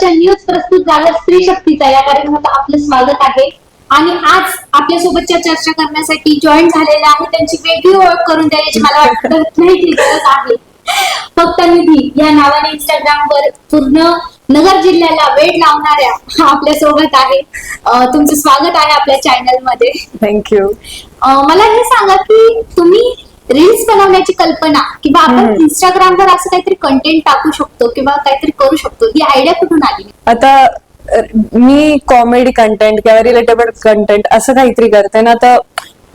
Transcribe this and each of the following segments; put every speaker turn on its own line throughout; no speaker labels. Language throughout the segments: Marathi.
संघर्ष न्यूज प्रस्तुत झालं स्त्री शक्तीचा. या कार्यक्रमात आपलं स्वागत आहे. आणि आज आपल्यासोबतच्या चर्चा करण्यासाठी जॉईन झालेले आहे त्यांची वेगळी ओळख करून द्यायची मला वाटत नाही ती गरज आहे. फक्त निधी या नावाने इंस्टाग्राम वर पूर्ण नगर जिल्ह्याला वेळ लावणाऱ्या आपल्यासोबत आहे तुमचं स्वागत आहे आपल्या चॅनलमध्ये.
थँक्यू
मला हे सांगा की तुम्ही रील्स बनवण्याची कल्पना किंवा आपण. इंस्टाग्रामवर असं काहीतरी कंटेंट टाकू शकतो किंवा काहीतरी करू शकतो ही आयडिया कुठून आली?
आता मी कॉमेडी कंटेंट किंवा रिलेटेबल कंटेंट असं काहीतरी करते ना तर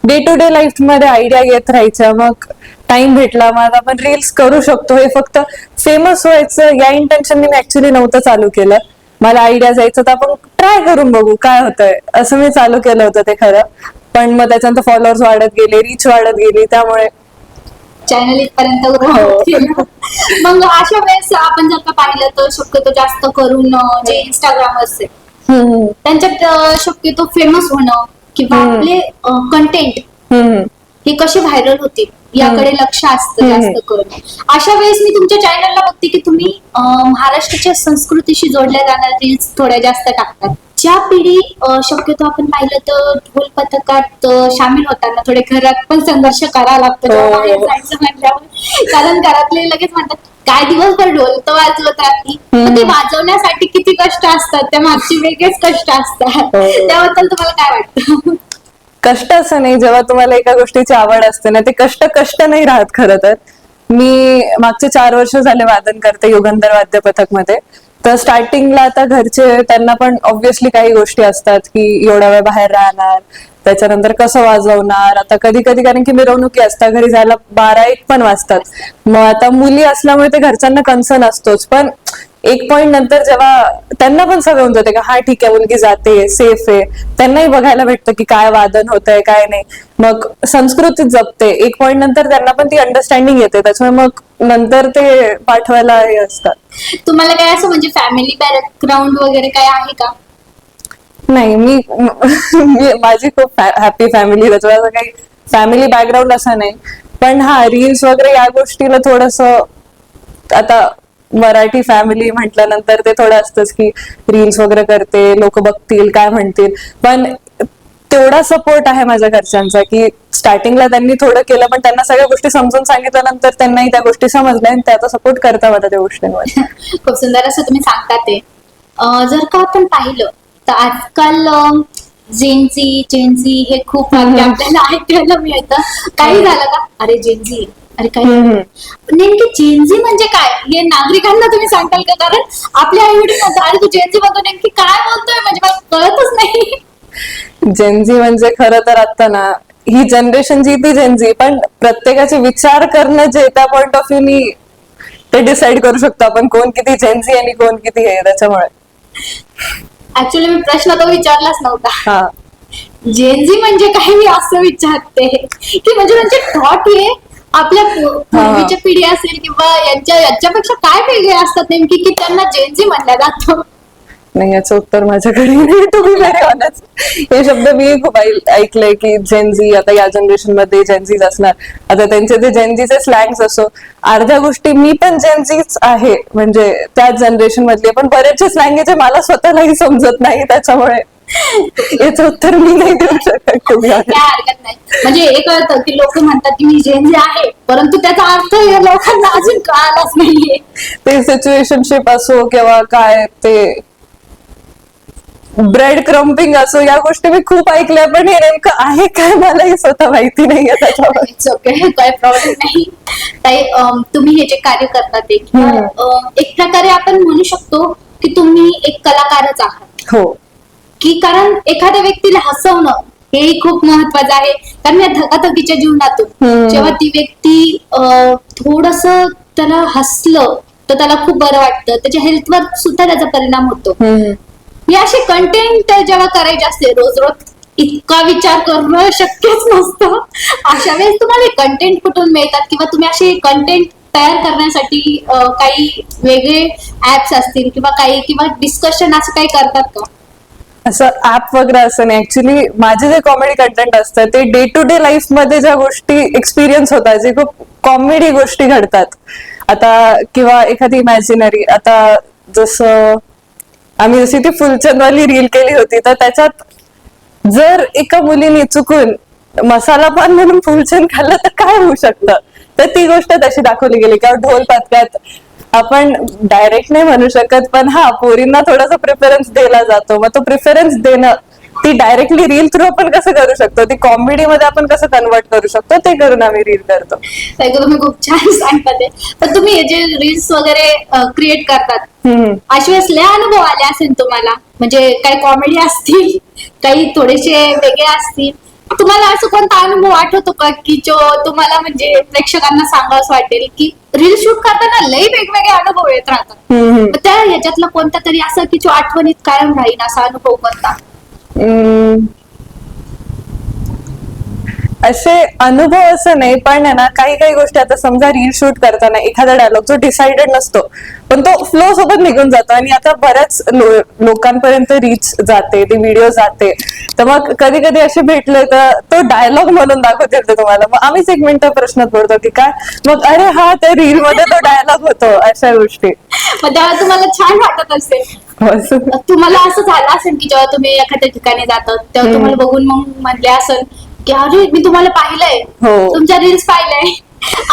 डे टू डे लाईफमध्ये आयडिया येत राहायच्या मग टाइम भेटला मग आपण रील्स करू शकतो. हे फक्त फेमस व्हायचं या इंटेन्शनने मी ऍक्च्युली नव्हतं चालू केलं. मला आयडिया जायचं तर आपण ट्राय करून बघू काय होतंय. असं मी चालू केलं होतं ते खरं. पण मग त्याच्यानंतर फॉलोअर्स वाढत गेले रीच वाढत गेली त्यामुळे
चॅनल इथपर्यंत
हो.
मग अशा वेळेस आपण जर का पाहिलं तर शक्यतो जास्त करून जे इंस्टाग्राम असते
हम्म,
त्यांच्यात शक्यतो फेमस होणं किंवा. आपले कंटेंट हे कसे व्हायरल होतील याकडे लक्ष असतं. जास्त करून अशा वेळेस मी तुमच्या चॅनलला बघते की तुम्ही महाराष्ट्राच्या संस्कृतीशी जोडल्या जाणाऱ्या रील्स थोड्या जास्त टाकतात ज्या पिढी शक्यतो आपण पाहिलं तर ढोल पथकात सामील होताना थोडे घरात पण संघर्ष करावा लागतो.
हो.
म्हटल्यावर कारण घरातले लगेच म्हणतात काय दिवसभर ढोल तर वाजवत राहती ते वाजवण्यासाठी किती कष्ट असतात. त्या मागची वेगळेच कष्ट असतात.
हो.
त्याबद्दल तुम्हाला काय वाटतं?
कष्ट असं नाही. जेव्हा तुम्हाला एका गोष्टीची आवड असते ना ते कष्ट कष्ट नाही राहत खरं तर. मी मागचे चार वर्ष झाले वादन करते युगंधर वाद्य पथकमध्ये तर स्टार्टिंगला आता घरचे त्यांना पण ऑब्व्हियसली काही गोष्टी असतात की एवढा वेळ बाहेर राहणार त्याच्यानंतर कसं वाजवणार आता कधी कधी कारण की मिरवणुकी असतात घरी जायला बारा एक पण वाजतात. मग आता मुली असल्यामुळे ते घरच्यांना कन्सर्न असतोच. पण एक पॉइंट नंतर जेव्हा त्यांना पण सवय होऊन जाते का हा ठीक आहे मुलगी जाते सेफ आहे. त्यांनाही बघायला भेटतं की काय वादन होत आहे काय नाही. मग संस्कृतीच जपते. एक पॉइंट नंतर त्यांना पण ती अंडरस्टँडिंग येते. त्याच्यामुळे मग नंतर ते पाठवायला हे असतात.
तुम्हाला काय असं म्हणजे फॅमिली बॅकग्राऊंड वगैरे काय आहे का?
नाही मी मी- माझी खूप हॅपी फॅमिली त्याच्यामुळे असं काही फॅमिली बॅकग्राऊंड असं नाही. पण हा रील्स वगैरे या गोष्टीला थोडस आता मराठी फॅमिली म्हटल्यानंतर ते थोडं असतंच की रील्स वगैरे करते लोक बघतील काय म्हणतील. पण तेवढा सपोर्ट आहे माझ्या घरच्यांचा की स्टार्टिंगला त्यांनी थोडं केलं पण त्यांना सगळ्या गोष्टी समजून सांगितल्यानंतर त्यांनाही त्या गोष्टी समजल्या आणि त्याचा सपोर्ट करता मला त्या गोष्टींवर.
खूप सुंदर असं तुम्ही सांगता ते. जर का आपण पाहिलं तर आजकाल जेनझी जेनझी हे खूप आपल्याला ऐकायला मिळतं. काही झालं का? अरे जेनझी अरे काही
हम्म.
नेमकी जेनझी म्हणजे काय? हे नागरिकांना तुम्ही सांगताल का? कारण आपल्या आई वडील म्हणतात अरे तू जेनझी म्हणतो नेमकी काय बोलतोय? म्हणजे मला कळतच नाही.
जेनझी म्हणजे खरं तर आता ना ही जनरेशन जी ती जेनझी पण प्रत्येकाचे विचार करणं जे त्या पॉइंट ऑफ व्ह्यूनी ते डिसाईड करू शकतो आपण कोण किती जेनझी आणि कोण किती हे त्याच्यामुळे.
ऍक्च्युली मी प्रश्न तो विचारलाच नव्हता.
हा.
जेनझी म्हणजे काय? मी असं विचारते. की म्हणजे म्हणजे थॉट हे आपल्या पूर्वीच्या पिढी असेल किंवा यांच्या यांच्यापेक्षा काय वेगळे असतात नेमकी की त्यांना जेनझी म्हणलं जातं?
नाही याचं उत्तर माझ्याकडे नाही. तुम्ही हे शब्द मी खूप ऐक- ऐकलंय की जेनझी आता या जनरेशनमध्ये जेनझीज असणार. आता त्यांचे ते जेनझीचे स्लँग्स असो अर्ध्या गोष्टी मी पण जेनझीच आहे. म्हणजे त्याच जनरेशन मधली. पण बरेचसे स्लँग मला स्वतःलाही समजत नाही त्याच्यामुळे. याचं उत्तर मी नाही देऊ शकत. तुम्ही
काय हरकत नाही. म्हणजे हे कळतं की लोक म्हणतात की मी जेनझी आहे परंतु त्याचा अर्थ या लोकांना अजून कळालाच नाहीये.
ते सिच्युएशनशिप असो किंवा काय ते ब्रेड क्रम्पिंग असो या गोष्टी मी खूप ऐकल्या पण हे नेमकं आहे काय मलाही स्वतः माहिती नाहीये
काय प्रॉब्लेम नाही. ताई अम, तुम्ही हे जे कार्य करता ते किंवा,
हम्म.
अम, एक प्रकारे आपण म्हणू शकतो की तुम्ही एक कलाकारच आहात.
हो.
की कारण एखाद्या व्यक्तीला हसवणं हेही खूप महत्वाचं आहे. कारण या धकाधकीच्या जीवनातून
हम्म.
जेव्हा ती व्यक्ती थोडस त्याला हसलं तर त्याला खूप बरं वाटतं. त्याच्या हेल्थवर सुद्धा त्याचा परिणाम होतो.
हम्म.
हे असे कंटेंट जेव्हा करायचे असते रोज रोज इतका विचार करणं शक्यच नसतं. अशा वेळेस तुम्हाला कंटेंट कुठून मिळतात? किंवा तुम्ही असे कंटेंट तयार करण्यासाठी काही वेगळे ऍप्स असतील किंवा काही किंवा डिस्कशन असं काही करतात का?
असं ऍप वगैरे असं नाही. ऍक्च्युली माझे जे कॉमेडी कंटेंट असतात ते डे टू डे लाईफमध्ये ज्या गोष्टी एक्सपिरियन्स होतात जे खूप कॉमेडी गोष्टी घडतात. आता किंवा एखादी इमॅजिनरी आता जसं आम्ही जशी ती फुलचंदवाली रील केली होती तर त्याच्यात जर एका मुलीने चुकून मसाला पान म्हणून फुलचंद खाल्लं तर काय होऊ शकतं? तर ती गोष्ट तशी दाखवली गेली. किंवा ढोल पथकात आपण डायरेक्ट नाही म्हणू शकत पण हा पोरींना थोडासा प्रिफरन्स दिला जातो. मग तो प्रिफरन्स देणं ती डायरेक्टली रील थ्रू आपण कसं करू शकतो? ती कॉमेडी मध्ये आपण कसं कन्वर्ट करू शकतो? ते करून आम्ही रील करतो.
तुम्ही खूप छान सांगतात. ते. पण तुम्ही जे रील्स वगैरे क्रिएट करतात. अशा वेळेस लय अनुभव आले असेल तुम्हाला? म्हणजे काही कॉमेडी असतील काही थोडेसे वेगळे असतील तुम्हाला असं कोणता अनुभव आठवतो का की जो तुम्हाला म्हणजे प्रेक्षकांना सांगावं वाटेल की रील शूट करताना लय वेगवेगळे अनुभव येत राहतात?
हम्म,
त्या ह्याच्यातला कोणता तरी असं की जो आठवणीत कायम राहील असा अनुभव कोणता.
असे अनुभव असं नाही पण ना काही काही गोष्टी आता समजा रील शूट करताना एखादा डायलॉग जो डिसाइडेड नसतो पण तो फ्लो सोबत निघून जातो आणि आता बऱ्याच लोकांपर्यंत रीच जाते ती व्हिडिओ जाते. तर मग कधी कधी असे भेटले तर तो डायलॉग म्हणून दाखवतील ते तुम्हाला. मग आम्हीच एक मिनिट प्रश्न पडतो की काय? मग अरे हा त्या रील मध्ये तो डायलॉग होतो अशा गोष्टी.
तेव्हा तुम्हाला छान वाटत असेल.
असं.
तुम्हाला असं झालं असेल की जेव्हा तुम्ही एखाद्या ठिकाणी जातात तेव्हा. तुम्हाला बघून मग म्हणले असेल की अरे मी तुम्हाला पाहिलंय.
हो.
तुमच्या रील्स पाहिलंय.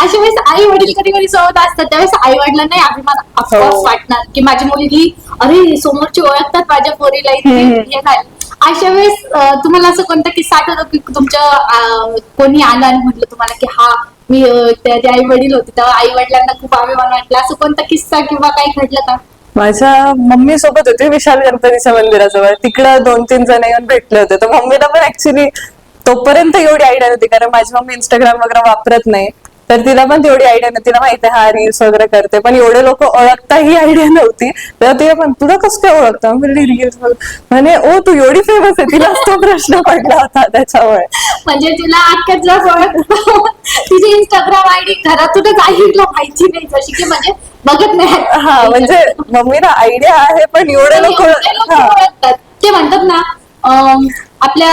अशा वेळेस आई वडील कधी कधी सोबत असतात. त्यावेळेस आई वडिलांना अभिमान ऑफकोर्स
हो.
वाटणार की माझी मुलगी अरे समोरची ओळखतात माझ्या पोरीला
हम्म.
हे झालं अशा वेळेस अं, तुम्हाला असं कोणता किस्सा आठवतो की तुमच्या अं, कोणी आलं आणि म्हटलं तुम्हाला की हा मी अं, त्या आई वडील होते तेव्हा आई वडिलांना खूप अभिमान वाटला. असं कोणता किस्सा किंवा काही घडलं का?
माझ्या मम्मी सोबत होते विशाल गणपतीच्या मंदिराजवळ. तिकडं दोन तीन जण येऊन भेटले होते. तर मम्मीला पण ऍक्च्युली तोपर्यंत एवढी आयडिया नव्हती कारण माझी मम्मी इंस्टाग्राम वगैरे वापरत नाही. तर तिला पण तेवढी आयडिया नव्हती. तिला माहिती हा रील्स वगैरे करते. पण एवढे लोक ओळखता ही आयडिया नव्हती. तर तिला पण तुला कसं काय ओळखता? म्हणजे रील्स म्हणे ओ तू एवढी फेमस आहे. तिला तो प्रश्न पडला होता त्याच्यामुळे.
म्हणजे तिला अख्ख्या जग तिची इंस्टाग्राम आयडी घरातूनच आईला माहिती नाही जशी की म्हणजे बघत नाही.
हा म्हणजे मम्मीला आयडिया आहे पण एवढे लोक
ओळखतात. ते म्हणतात ना आपल्या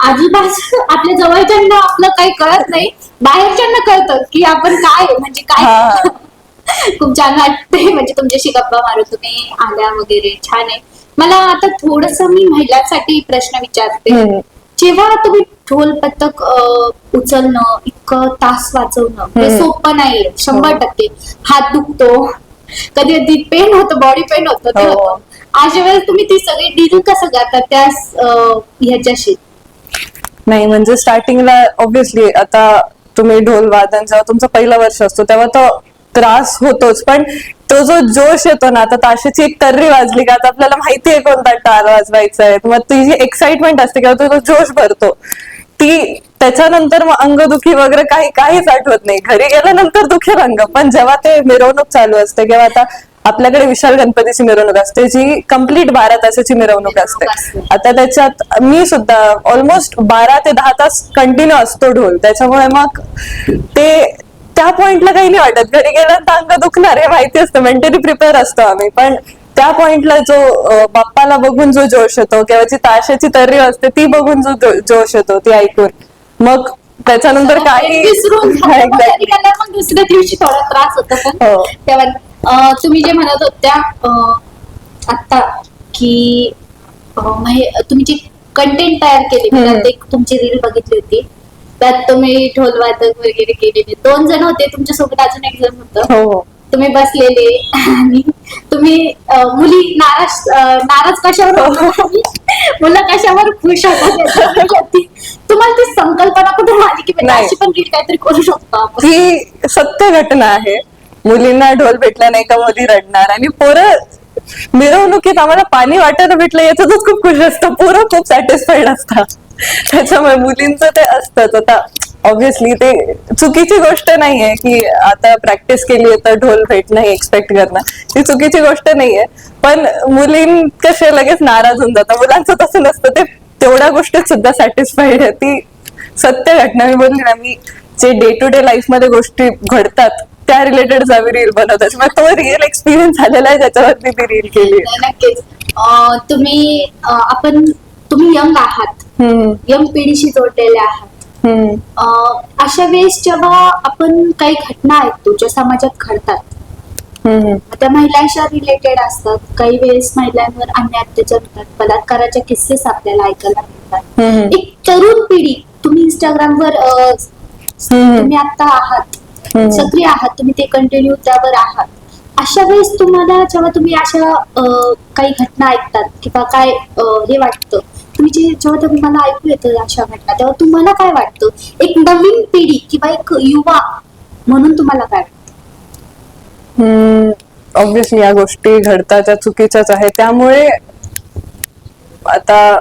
आजूबाजू आपल्या जवळच्यांना आपलं काही कळत नाही बाहेरच्यांना कळतं की आपण काय म्हणजे काय. खूप छान वाटते म्हणजे तुमच्याशी गप्पा मारू तुम्ही आल्या वगैरे छान आहे मला आता थोडस मी महिलांसाठी प्रश्न विचारते. जेव्हा तुम्ही ढोल पथक उचलणं इतकं तास वाचवणं हे. सोपं नाहीये शंभर
हो.
टक्के हात दुखतो कधी कधी पेन होतं बॉडी पेन होतं
हो.
होतं अशा वेळेस तुम्ही ती सगळी डील कसं करता त्या ह्याच्याशी
नाही म्हणजे स्टार्टिंगला ऑब्विसली आता तुम्ही ढोल वादन जेव्हा तुमचं पहिलं वर्ष असतो तेव्हा तो त्रास होतोच. पण तो जो जोश येतो ना आता ताशाची एक तर्री वाजली का आता आपल्याला माहिती आहे कोणता टार वाजवायचा आहे मग ती जी एक्साइटमेंट असते किंवा तो जो जोश भरतो ती त्याच्यानंतर मग अंगदुखी वगैरे काही काहीच आठवत नाही. घरी गेल्यानंतर दुखेल अंग पण जेव्हा ते मिरवणूक चालू असते किंवा आता आपल्याकडे विशाल गणपतीची मिरवणूक असते जी कंप्लीट बारा तासाची मिरवणूक असते. आता त्याच्यात मी सुद्धा ऑलमोस्ट बारा ते दहा तास कंटिन्यू असतो ढोल. त्याच्यामुळे मग ते त्या पॉइंटला काही नाही वाटत. घरी गेल्यानंतर अंग दुखणार हे माहिती असतं. मेंटली प्रिपेअर असतो आम्ही. पण त्या पॉइंटला जो बाप्पाला बघून जो जोश येतो किंवा जी ताशाची तर्री असते ती बघून जो जोश येतो ती ऐकून. मग त्याच्यानंतर काही
दुसऱ्या दिवशी थोडा त्रास होतो तुम्ही जे म्हणत होत्या आता की अं, महे- तुम्ही जे कंटेंट तयार केले. त्यात एक तुमची रील बघितली होती. त्यात तुम्ही ढोल वादक वगैरे केलेले. दोन जण होते तुमच्यासोबत अजून एक जण होतं.
हो हो.
तुम्ही बसलेले आणि तुम्ही मुली नाराज नाराज कशावर आणि मुलं कशावर खुश होतात? तुम्हाला ती संकल्पना कुठून आली की म्हणजे. अशी पण रील काहीतरी करू शकतो
ही सत्य घटना आहे. मुलींना ढोल भेटला नाही का मधी रडणार. आणि पोरं मिरवणुकीत आम्हाला पाणी वाटायला भेटलं याच्यातच खूप खुश असतं पोरं खूप सॅटिस्फाईड असतात. त्याच्यामुळे मुलींचं ते असतंच. आता ऑब्विसली ते चुकीची गोष्ट नाहीये की आता प्रॅक्टिस केली तर ढोल भेटणं एक्सपेक्ट करणं. ती चुकीची गोष्ट नाहीये. पण मुलीं कसे लगेच नाराज होऊन जातात. मुलांचं तसं नसतं. ते तेवढ्या गोष्टीत सुद्धा सॅटिस्फाईड आहे. ती सत्य घटना मी बोलली ना मी जे डे टू डे लाईफमध्ये गोष्टी घडतात त्या रिलेटेड आम्ही रील बनवतात मग तो रिअल एक्सपिरियन्स झालेला आहे त्याच्यावरती ती रील केली
नक्कीच. तुम्ही आपण तुम्ही यंग आहात. यंग पिढीशी जोडलेले आहात. अशा वेळेस जेव्हा आपण काही घटना ऐकतो ज्या समाजात घडतात. त्या महिलांच्या रिलेटेड असतात. काही वेळेस महिलांवर अन्याय अत्याचार होतात. बलात्काराचे किस्सेस आपल्याला ऐकायला मिळतात. एक तरुण पिढी तुम्ही इंस्टाग्रामवर. तुम्ही आता आहात. सक्रिय आहात तुम्ही ते कंटिन्यू त्यावर आहात. अशा वेळेस तुम्हाला जेव्हा तुम्ही अशा काही घटना ऐकतात किंवा काय हे वाटतं तुम्ही जे जेव्हा तुम्हाला ऐकू येतं अशा घटना तेव्हा तुम्हाला काय वाटतं? एक नवीन पिढी किंवा एक युवा म्हणून तुम्हाला काय वाटतं?
ऑब्विसली या गोष्टी घडतात त्या चुकीच्याच आहे त्यामुळे आता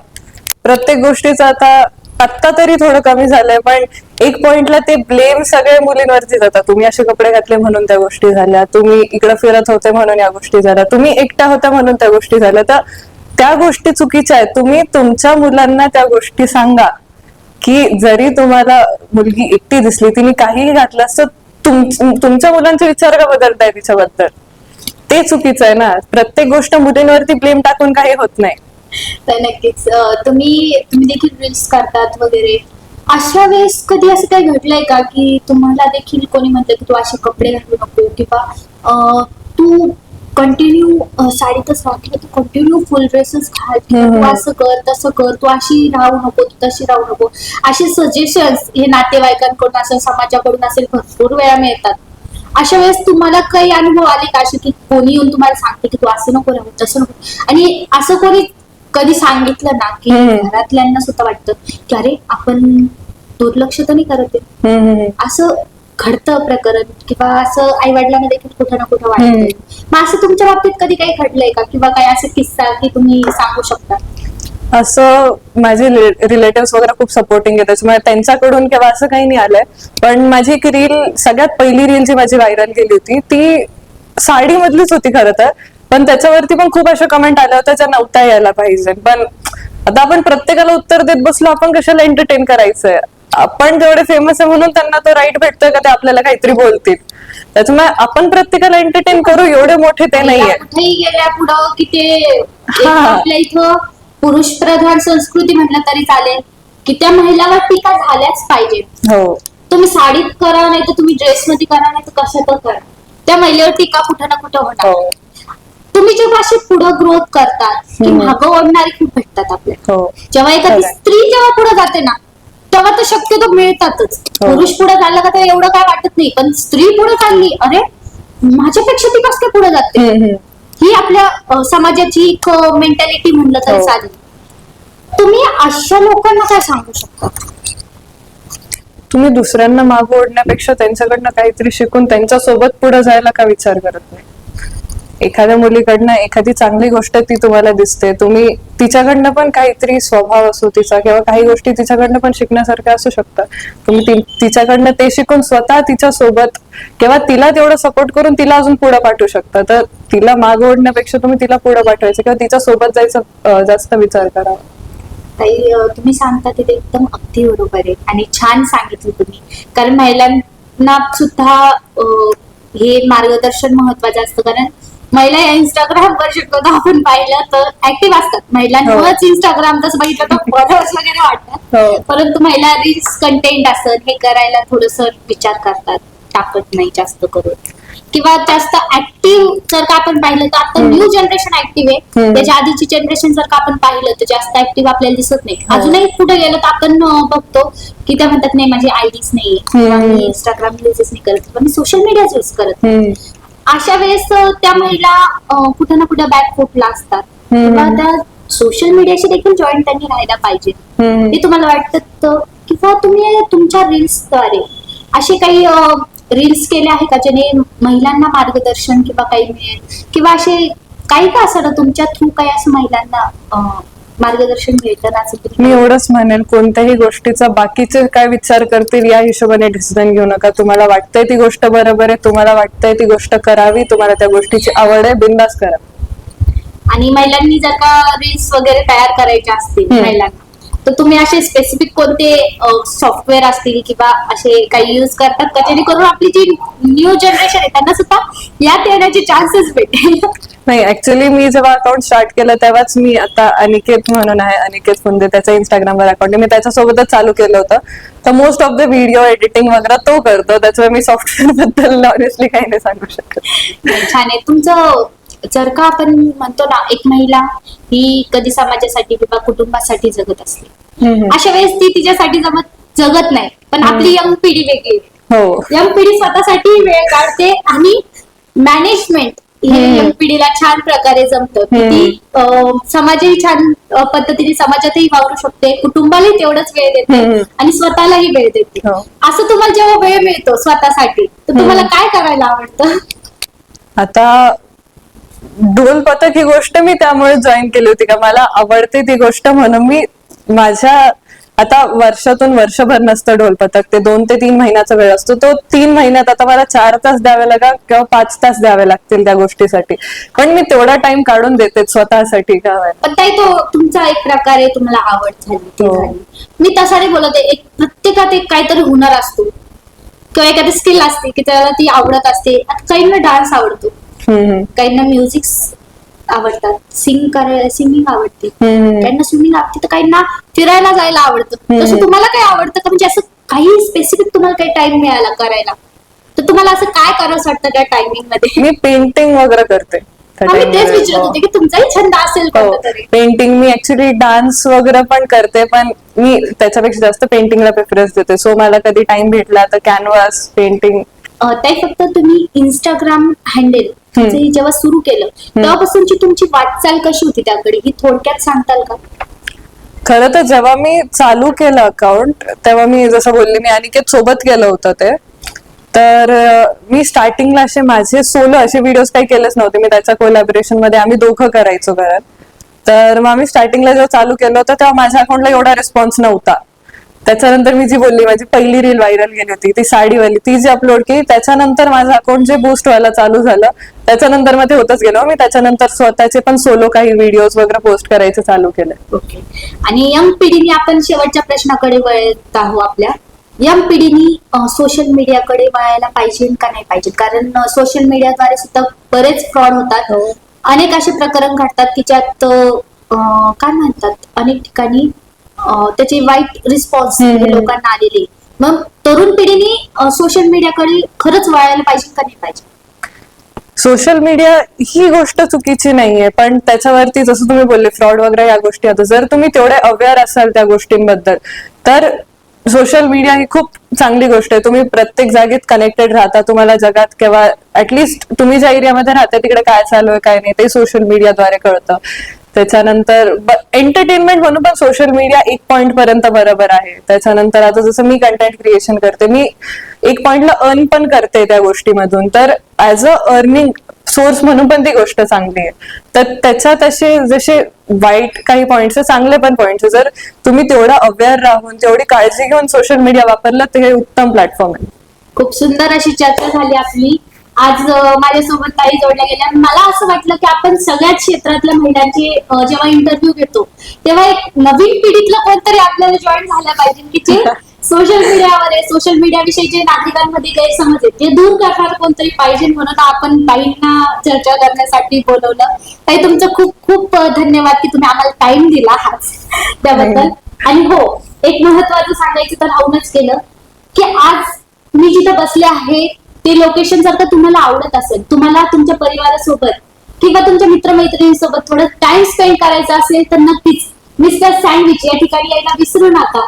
प्रत्येक गोष्टीचं आता आत्ता तरी थोडं कमी झालंय पण एक पॉइंटला ते ब्लेम सगळे मुलींवरती जातात. तुम्ही असे कपडे घातले म्हणून त्या गोष्टी झाल्या तुम्ही इकडे फिरत होते म्हणून या गोष्टी झाल्या तुम्ही एकटा होत्या म्हणून त्या गोष्टी झाल्या. तर त्या गोष्टी चुकीच्या आहेत. तुम्ही तुमच्या मुलांना त्या गोष्टी सांगा की जरी तुम्हाला मुलगी एकटी दिसली तिने काहीही घातलं असतं तुम- तुमच्या मुलांचे विचार का बदलताय तिच्याबद्दल. ते चुकीचं आहे ना. प्रत्येक गोष्ट मुलींवरती ब्लेम टाकून काही होत नाही.
तर नक्कीच. तुम्ही तुम्ही देखील रील्स करतात वगैरे. अशा वेळेस कधी असं काही घडलंय का की तुम्हाला देखील कोणी म्हणतं की तू असे कपडे घालू नको किंवा तू कंटिन्यू साडीतच राहा किंवा तू कंटिन्यू फुल ड्रेसेस घाल तू. असं कर तसं कर तू अशी राहू नको तू तशी राहू नको. असे सजेशन्स हे नातेवाईकांकडून असं समाजाकडून असेल भरपूर वेळा मिळतात. अशा वेळेस तुम्हाला काही अनुभव आले का असे की कोणी येऊन तुम्हाला सांगते की तू असं नको राहू तसं नको? आणि असं कोणी कधी सांगितलं ना की
हम्म.
घरातल्यांना सुद्धा वाटतं की अरे आपण दुर्लक्ष तर नाही करत आहे.
हम्म,
असं घडतं प्रकरण किंवा असं आई वडिलांना देखील कुठं ना कुठं. वाटतंय मग असं तुमच्या बाबतीत कधी काही घडलंय का? किंवा काही असं किस्सा की तुम्ही सांगू शकता?
असं माझे रिलेटिव्ह वगैरे खूप सपोर्टिंग आहे त्याच्यामुळे त्यांच्याकडून किंवा असं काही नाही आलंय. पण माझी एक रील सगळ्यात पहिली रील जी माझी व्हायरल गेली होती ती साडी मधलीच होती खरं तर. पण त्याच्यावरती पण खूप अशा कमेंट आल्या होत्या ज्या नव्हत्या यायला पाहिजे. पण आता आपण प्रत्येकाला उत्तर देत बसलो आपण कशाला एंटरटेन करायचंय? आपण जेवढे फेमस आहे म्हणून त्यांना तो राईट भेटतोय का ते आपल्याला काहीतरी बोलतील. त्याच्यामुळे आपण प्रत्येकाला एंटरटेन करू एवढे मोठे ते नाहीये.
गेल्या पुढं की ते. आपल्या इथं पुरुष प्रधान संस्कृती म्हटलं तरी चालेल की त्या महिलावर टीका झाल्याच पाहिजे.
हो.
तुम्ही साडीत करा नाही तर तुम्ही ड्रेस मध्ये करा नाही तर कशात करा. त्या महिलेवर टीका कुठं ना कुठं होणार.
हो.
तुम्ही जेव्हा असे पुढे ग्रोथ करतात की. मागं ओढणारे खूप भेटतात आपल्याला
हो
जेव्हा एखादी
खरंय.
स्त्री जेव्हा पुढे जाते ना तेव्हा तर शक्यतो मिळतातच
हो.
पुरुष पुढे झालं का तर एवढं काय वाटत नाही पण स्त्री पुढे चालली अरे माझ्यापेक्षा ती कसं काय पुढे जाते
हम्म, हम्म.
ही आपल्या अ, समाजाची एक मेंटॅलिटी म्हणलं तरी
हो.
चालेल तुम्ही अशा लोकांना काय सांगू शकता
तुम्ही दुसऱ्यांना मागं ओढण्यापेक्षा त्यांच्याकडनं काहीतरी शिकून त्यांच्यासोबत पुढे जायला का विचार करत नाही एखाद्या मुलीकडनं एखादी चांगली गोष्ट ती तुम्हाला दिसते. तुम्ही तिच्याकडनं पण काहीतरी स्वभाव असो तिचा किंवा काही गोष्टी तिच्याकडनं पण शिकण्यासारख्या असू शकतात. तुम्ही तिच्याकडनं ते शिकून स्वतः तिच्या सोबत किंवा तिला तेवढं सपोर्ट करून तिला अजून पुढे पाठवू शकता. तर तिला माग ओढण्यापेक्षा तुम्ही तिला पुढे पाठवायचं किंवा तिच्या सोबत जायचं जास्त विचार करावा
ताई तुम्ही सांगता ते एकदम अगदी बरोबर आहे आणि छान सांगितलं तुम्ही. कारण महिलांना सुद्धा हे मार्गदर्शन महत्वाचं असतं. कारण महिला या इंस्टाग्राम वर शक्यतो आपण पाहिलं तर ऍक्टिव्ह असतात. महिलांमुळेच इंस्टाग्राम तसं बघितलं तर फॉलोअर्स वगैरे वाटतात
हो.
परंतु महिला रील्स कंटेंट असत हे करायला थोडस विचार करतात. टाकत नाही जास्त करून. किंवा जास्त ऍक्टिव्ह जर का आपण पाहिलं तर आता. न्यू जनरेशन ऍक्टिव्ह आहे. त्याच्या आधीची जनरेशन जर का आपण पाहिलं तर जास्त ऍक्टिव्ह आपल्याला दिसत नाही.
हो.
अजूनही पुढे गेलं तर आपण बघतो की त्या म्हणतात नाही माझी आयडीच नाही इंस्टाग्राम युजच नाही करत. मी सोशल मीडियाच यूज करत. अशा वेळेस त्या महिला कुठं ना कुठं बॅकफुटला असतात. किंवा त्या सोशल मीडियाशी देखील जॉईन त्यांनी राहायला पाहिजे. हे तुम्हाला वाटतं किंवा तुम्ही तुमच्या रील्सद्वारे असे काही रील्स केले आहे का ज्याने महिलांना मार्गदर्शन किंवा काही मिळेल किंवा असे काही का असं तुमच्या थ्रू काही असं महिलांना मार्गदर्शन मिळतं ना असं
मी एवढंच म्हणेन कोणत्याही गोष्टीचा बाकीचे काय विचार करतील या हिशोबाने डिसिजन घेऊ नका. तुम्हाला वाटतंय ती गोष्ट बरोबर आहे तुम्हाला वाटतंय ती गोष्ट करावी तुम्हाला त्या गोष्टीची आवड आहे बिंदास करा.
आणि महिलांनी जर का रील्स वगैरे तयार करायचे असतील
हम्म.
महिलांना तर तुम्ही असे स्पेसिफिक कोणते सॉफ्टवेअर असतील किंवा असे काही युज करतात का? जेणेकरून आपली जी न्यू जनरेशन आहे त्यांना सुद्धा यात येण्याचे चान्सेस भेटेल?
नाही ऍक्च्युली मी जेव्हा अकाउंट स्टार्ट केलं तेव्हाच मी आता अनिकेत म्हणून आहे अनिकेत फुंदे त्याचं इंस्टाग्रामवर अकाउंट मी त्याच्यासोबतच चालू केलं होतं. तर most of the video editing वगैरे तो करतो. त्याच्यामुळे मी सॉफ्टवेअरबद्दल ऑनेस्टली काही नाही सांगू शकत.
छान आहे. तुमचं जर का आपण म्हणतो ना एक महिला ही कधी समाजासाठी किंवा कुटुंबासाठी जगत असते. अशा वेळेस ती तिच्यासाठी जमत जगत नाही. पण आपली यंग पिढी वेगळी.
हो.
यंग पिढी स्वतःसाठी वेळ काढते आणि मॅनेजमेंट हे पिढीला छान प्रकारे जमतं. ती समाजही छान पद्धतीने समाजातही वावरू शकते. कुटुंबालाही तेवढाच वेळ देते. आणि स्वतःलाही वेळ देते.
हो.
असं तुम्हाला जेव्हा वेळ मिळतो स्वतःसाठी तर तुम्हाला काय करायला आवडतं?
आता ढोल पथक ही गोष्ट मी त्यामुळे जॉईन केली होती का? मला आवडते ती गोष्ट म्हणून मी माझ्या आता वर्षातून वर्षभर नसतं ढोल पथक ते दोन ते तीन महिन्याचा वेळ असतो. तो तीन महिन्यात आता मला चार तास द्यावे लागा किंवा पाच तास द्यावे लागतील त्या गोष्टीसाठी. पण मी तेवढा टाइम काढून देते स्वतःसाठी का होईना.
पण ताई तो तुमचा एक प्रकारे तुम्हाला आवड झाली ती
हो.
झाली मी तसा नाही बोलत आहे एक प्रत्येकात एक काहीतरी हुनर असतो. किंवा एखादी स्किल असते की त्याला ती आवडत असते. आता काहींना डान्स आवडतो.
हम्म, हम्म.
काहींना म्युझिक आवडतात. सिंग करायला सिंगिंग आवडते.
हम्म.
काहींना स्विमिंग आवडते तर काहींना फिरायला जायला आवडतं.
हम्म.
तसं तुम्हाला काय आवडतं का? म्हणजे असं काही स्पेसिफिक तुम्हाला काही टाइम मिळाला करायला? तर तुम्हाला असं काय करावं वाटतं त्या टायमिंगमध्ये?
मी पेंटिंग वगैरे करते.
आम्ही तेच. विचारत होते की तुमचाही छंद असेल
हो.
कोणता तरी
पेंटिंग मी ऍक्च्युली डान्स वगैरे पण करते पण मी त्याच्यापेक्षा जास्त पेंटिंगला प्रेफरन्स देते. सो मला कधी टाइम भेटला तर कॅनव्हास पेंटिंग
अं, ताई फक्त तुम्ही इंस्टाग्राम हँडल
हम्म.
जेव्हा सुरू केलं तेव्हापासूनची तुमची वाटचाल कशी होती त्याकडे? ही थोडक्यात सांगताल का?
खरं तर जेव्हा मी चालू केलं अकाउंट तेव्हा मी जसं बोलली मी अनिकेत सोबत केलं होतं ते. तर मी स्टार्टिंगला असे माझे सोलो असे व्हिडिओज काही केलेच नव्हते. मी त्याच्या कोलॅबरेशनमध्ये आम्ही दोघं करायचो घरात. तर मग आम्ही स्टार्टिंगला जेव्हा चालू केलं होतं तेव्हा माझ्या अकाउंटला एवढा रिस्पॉन्स नव्हता. त्याच्यानंतर मी जी बोलली माझी पहिली रील व्हायरल गेली होती ती साडीवाली ती जी अपलोड केली त्याच्यानंतर माझं अकाउंट जे बूस्ट व्हायला चालू झालं त्याच्यानंतर मग ते होतच गेलं. मी त्याच्यानंतर स्वतःचे पण सोलो काही व्हिडिओज वगैरे पोस्ट करायचे चालू केले.
ओके. आणि यंग पिढीने आपण शेवटच्या प्रश्नाकडे वळत आहोत आपल्या. यंग पिढीने सोशल मीडियाकडे वळायला पाहिजे का नाही पाहिजे? कारण सोशल मीडियाद्वारे सुद्धा बरेच फ्रॉड होतात.
हो.
अनेक असे प्रकरण घडतात की ज्यात काय म्हणतात? अनेक ठिकाणी त्याचे वाईट रिस्पॉन्स. लोकांना आलेले. मग तरुण पिढीने सोशल मीडियाकडे खरंच वळायला पाहिजे का नाही पाहिजे?
सोशल मीडिया ही गोष्ट चुकीची नाहीये पण त्याच्यावरती जसं तुम्ही बोलले फ्रॉड वगैरे या गोष्टी आता जर तुम्ही तेवढे अवेअर असाल त्या गोष्टींबद्दल तर सोशल मीडिया ही खूप चांगली गोष्ट आहे. तुम्ही प्रत्येक जागेत कनेक्टेड राहता तुम्हाला जगात किंवा ऍटलिस्ट तुम्ही ज्या एरियामध्ये राहता तिकडे काय चालू आहे काय नाही ते सोशल मीडियाद्वारे कळतं. त्याच्यानंतर एंटरटेनमेंट म्हणून पण सोशल मीडिया एक पॉइंट पर्यंत बरोबर आहे. त्याच्यानंतर आता जसं मी कंटेंट क्रिएशन करते मी एक पॉइंटला अर्न पण करते त्या गोष्टीमधून. तर ऍज अ अर्निंग सोर्स म्हणून पण ती गोष्ट चांगली आहे. तर त्याच्यात असे जसे वाईट काही पॉइंट्स आहे चांगले पण पॉइंट्स आहे. जर तुम्ही तेवढा अवेअर राहून तेवढी काळजी घेऊन सोशल मीडिया वापरला तर हे उत्तम प्लॅटफॉर्म आहे.
खूप सुंदर अशी चर्चा झाली आपली. आज माझ्यासोबत ताई जोडल्या गेल्या. मला असं वाटलं की आपण सगळ्याच क्षेत्रातल्या महिलांचे जेव्हा इंटरव्ह्यू घेतो तेव्हा एक नवीन पिढीतलं कोणतरी आपल्याला जॉईन झालं पाहिजे की जे सोशल मीडियावर आहे सोशल मीडिया विषयी जे नागरिकांमध्ये गैरसमज आहेत ते दूर करणार कोणतरी पाहिजे म्हणून आपण ताईंना चर्चा करण्यासाठी बोलवलं. ताई तुमचं खूप खूप धन्यवाद की तुम्ही आम्हाला टाइम दिला आज त्याबद्दल. आणि हो एक महत्वाचं सांगायचं तर राहूनच केलं की आज मी जिथं बसले आहे ते लोकेशन जर का तुम्हाला आवडत असेल तुम्हाला तुमच्या परिवारासोबत किंवा तुमच्या मित्रमैत्रिणींसोबत थोडं टाइम स्पेंड करायचा असेल तर नक्कीच मिस्टर सँडविच या ठिकाणी यायला विसरू नका.